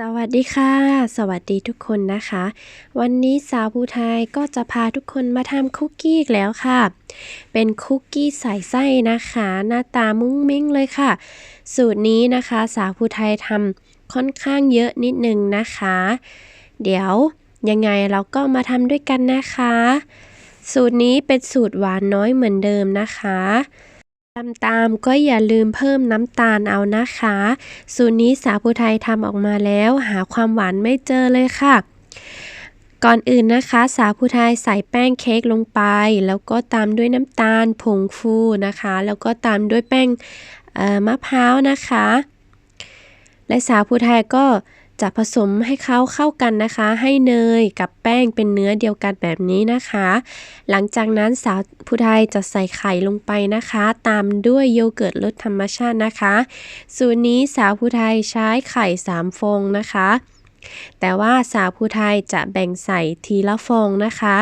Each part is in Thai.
สวัสดีค่ะ สวัสดีทุกคนนะคะ วันนี้สาวภูไทยก็จะพาทุกคนมาทำคุกกี้อีกแล้วค่ะ เป็นคุกกี้ใส่ไส้นะคะ หน้าตามุ้งมิ้งเลยค่ะ สูตรนี้นะคะสาวภูไทยทำค่อนข้างเยอะนิดนึงนะคะ เดี๋ยวยังไงเราก็มาทำด้วยกันนะคะ สูตรนี้เป็นสูตรหวานน้อยเหมือนเดิมนะคะ ทำตามก็อย่าลืมเพิ่มน้ำตาลเอานะคะ สูตรนี้สาวผู้ไทยทำออกมาแล้ว หาความหวานไม่เจอเลยค่ะ ก่อนอื่นนะคะ สาวผู้ไทยใส่แป้งเค้กลงไป แล้วก็ตามด้วยน้ำตาลผงฟูนะคะ แล้วก็ตามด้วยแป้งมะพร้าวนะคะ และสาวผู้ไทยก็ จะผสมให้เขาเข้ากันนะคะ ให้เนยกับแป้งเป็นเนื้อเดียวกันแบบนี้นะคะ หลังจากนั้นสาวผู้ไทยจะใส่ไข่ลงไปนะคะ ตามด้วยโยเกิร์ตรสธรรมชาตินะคะ สูตรนี้สาวผู้ไทยใช้ไข่ 3 ฟองนะคะแต่ว่าสาวผู้ไทยจะแบ่งใส่ทีละฟองนะคะ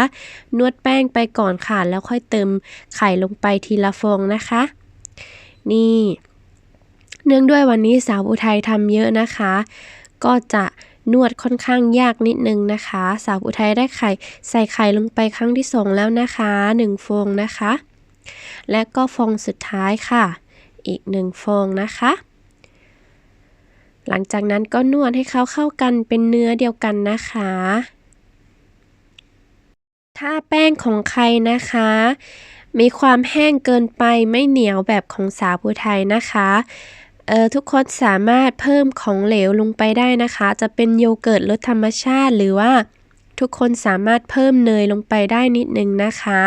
นวดแป้งไปก่อนค่ะ แล้วค่อยเติมไข่ลงไปทีละฟองนะคะ นี่ เนื่องด้วยวันนี้สาวผู้ไทยทำเยอะนะคะ ก็จะนวดค่อนข้างยากนิดนึงนะคะ สาวอุทัยได้ไข่ใส่ไข่ลงไปครั้งที่สองแล้วนะคะ 1 ฟองนะคะ และก็ฟองสุดท้ายค่ะ อีก 1 ฟองนะคะ หลังจากนั้นก็นวดให้เขาเข้ากันเป็นเนื้อเดียวกันนะคะ ถ้าแป้งของใครนะคะ มีความแห้งเกินไปไม่เหนียวแบบของสาวผู้ไทยนะคะ ทุกคนสามารถเพิ่มของเหลวลงไปได้นะคะ จะเป็นโยเกิร์ตรสธรรมชาติ หรือว่าทุกคนสามารถเพิ่มเนยลงไปได้นิดนึงนะคะ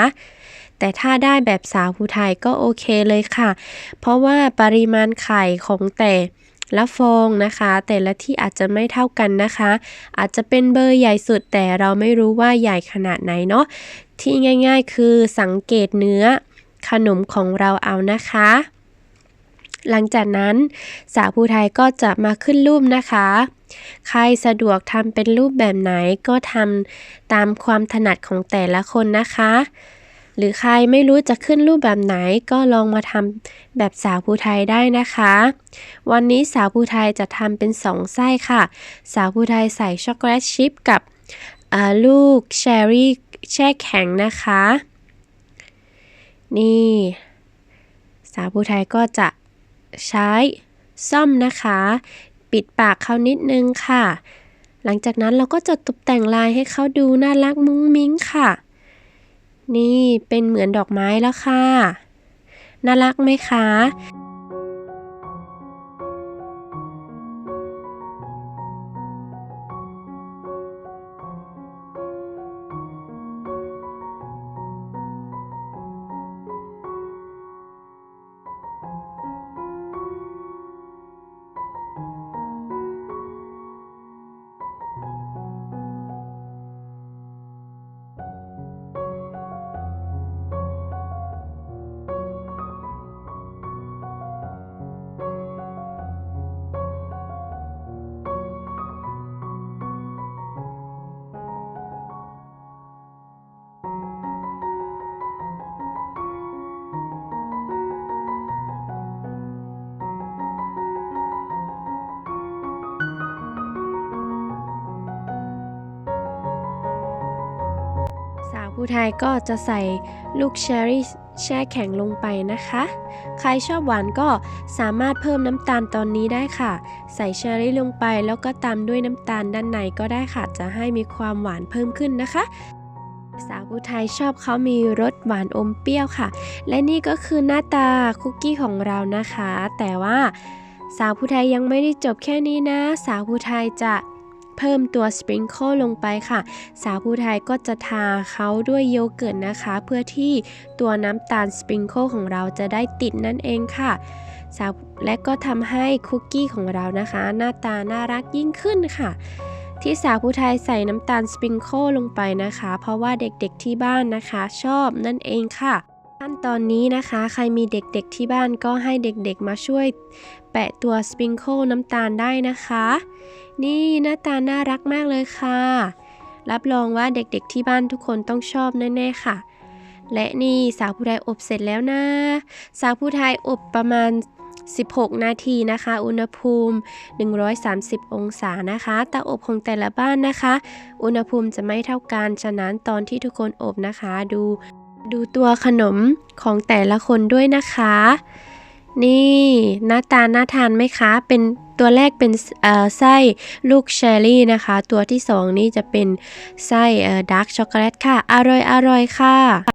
แต่ถ้าได้แบบสาวผู้ไทยก็โอเคเลยค่ะ เพราะว่าปริมาณไข่ของแต่ละฟองนะคะ แต่ละที่อาจจะไม่เท่ากันนะคะ อาจจะเป็นเบอร์ใหญ่สุดแต่เราไม่รู้ว่าใหญ่ขนาดไหนเนาะที่ง่าย ๆ คือสังเกตเนื้อขนมของเราเอานะคะ หลังจากนั้นสาวผู้ไทยก็จะมาขึ้นรูปนะคะ ใครสะดวกทำเป็นรูปแบบไหนก็ทำตามความถนัดของแต่ละคนนะคะ หรือใครไม่รู้จะขึ้นรูปแบบไหนก็ลองมาทำแบบสาวผู้ไทยได้นะคะ วันนี้สาวผู้ไทยจะทำเป็นสองไส้ค่ะ สาวผู้ไทยใส่ช็อกโกแลตชิพกับลูกเชอร์รี่แช่แข็งนะคะ นี่ สาวผู้ไทยก็จะ ใช้ซ่อมนะคะ ปิดปากเขานิดนึงค่ะ หลังจากนั้นเราก็จะตกแต่งลายให้เขาดูน่ารักมุ้งมิ้งค่ะ นี่เป็นเหมือนดอกไม้แล้วค่ะ น่ารักไหมคะ ผู้ไทยก็จะใส่ลูกเชอร์รี่แช่แข็งลงไปนะคะ ใครชอบหวานก็สามารถเพิ่มน้ำตาลตอนนี้ได้ค่ะ ใส่เชอร์รี่ลงไปแล้วก็ตามด้วยน้ำตาลด้านในก็ได้ค่ะ จะให้มีความหวานเพิ่มขึ้นนะคะ สาวผู้ไทยชอบเขามีรสหวานอมเปรี้ยวค่ะ และนี่ก็คือหน้าตาคุกกี้ของเรานะคะ แต่ว่าสาวผู้ไทยยังไม่ได้จบแค่นี้นะ สาวผู้ไทยจะ เพิ่มตัวสปริงเกิลลงไปค่ะ สาวผู้ไทยก็จะทาเขาด้วยโยเกิร์ตนะคะ เพื่อที่ตัวน้ำตาลสปริงเกิลของเราจะได้ติดนั่นเองค่ะสาวและก็ทำให้คุกกี้ของเรานะคะ หน้าตาน่ารักยิ่งขึ้นค่ะที่สาวผู้ไทยใส่น้ำตาลสปริงเกิลลงไปนะคะ เพราะว่าเด็กๆที่บ้านนะคะ ชอบนั่นเองค่ะ ขั้นตอนนี้นะคะใครมีเด็กๆที่บ้านก็ให้เด็กๆมาช่วยแปะตัวสปริงเกิลน้ำตาลได้นะคะ นี่หน้าตาน่ารักมากเลยค่ะ รับรองว่าเด็กๆที่บ้านทุกคนต้องชอบแน่ๆค่ะ และนี่สาวผู้ไทยอบเสร็จแล้วนะ สาวผู้ไทยอบประมาณ 16 นาทีนะคะ อุณหภูมิ 130 องศานะคะเตาอบของแต่ละบ้านนะคะ อุณหภูมิจะไม่เท่ากันฉะนั้นตอนที่ทุกคนอบนะคะดู ดูตัวขนมของแต่ละคนด้วยนะคะ นี่หน้าตาน่าทานไหมคะ เป็นตัวแรกเป็นเออไส้ลูกเชอรี่นะคะ ตัวที่สองนี่จะเป็นไส้ดาร์กช็อกโกแลตค่ะ อร่อยอร่อยค่ะ